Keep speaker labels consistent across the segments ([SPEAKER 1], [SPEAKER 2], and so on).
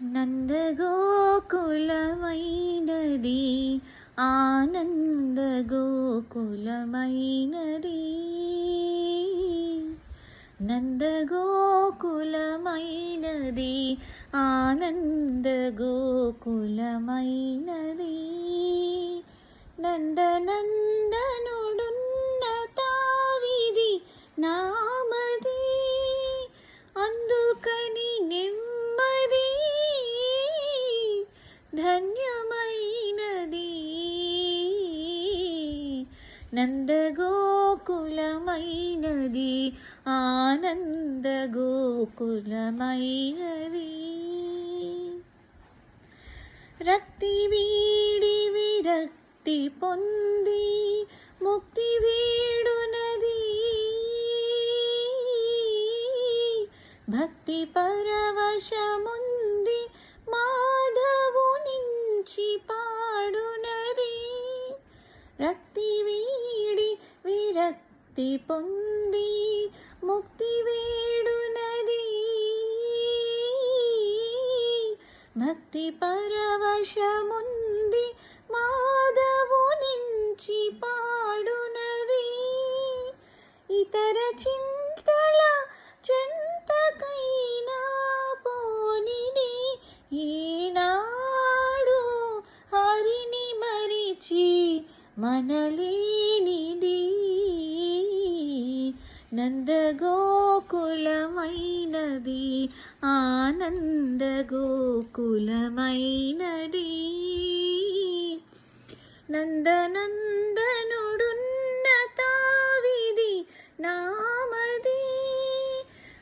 [SPEAKER 1] నందగోకులమైనది ఆనంద గోకులమైనది నందగోకులమైనది ఆనంద గోకులమైనది నందనందనుడున్న నందగోకులమైనది ఆనందగోకులమైనది. రక్తి వీడి విరక్తి పొంది ముక్తి వీడునది. భక్తి పరవశముంది ముక్తి పొంది ముక్తి వేడునది భక్తి పరవశముంది మాధవు నుంచి పాడునది ఇతర చింతల చెంతకైనా పోనిని ఈనాడు హరిని మరిచి మనలే గోకులమైనది ఆనంద గోకులమైనది. నందనందనుడున్న తావిది నామది.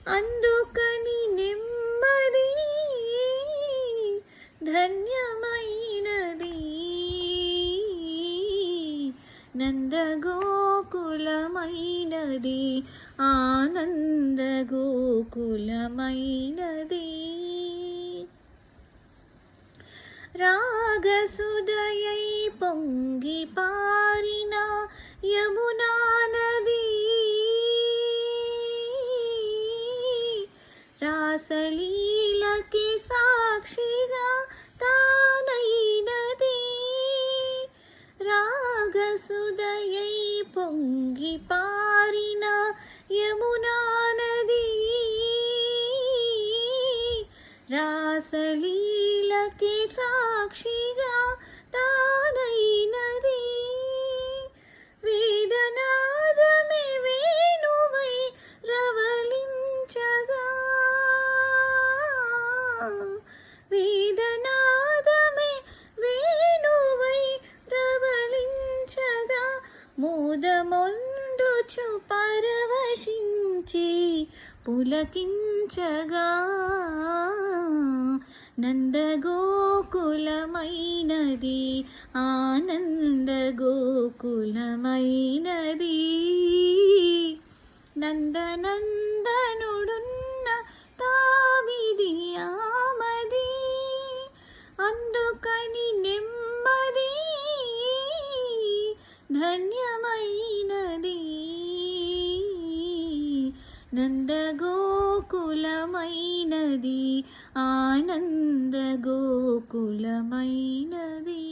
[SPEAKER 1] అందు గోకులమైనది ఆనంద గోకులమైనది. రాగసుదయై పొంగి పారిన యమునా నది. రాసలీలకి సాక్షి యమునా నది రాసలీలకి సాక్షిగా తా మోదమొండుచు పరవశించి పులకించగా నందగోకులమైనది ఆనందగోకులమైనది. నందనంద ధన్యమైనది నందగోకులమైనది. ఆనంద గోకులమైనది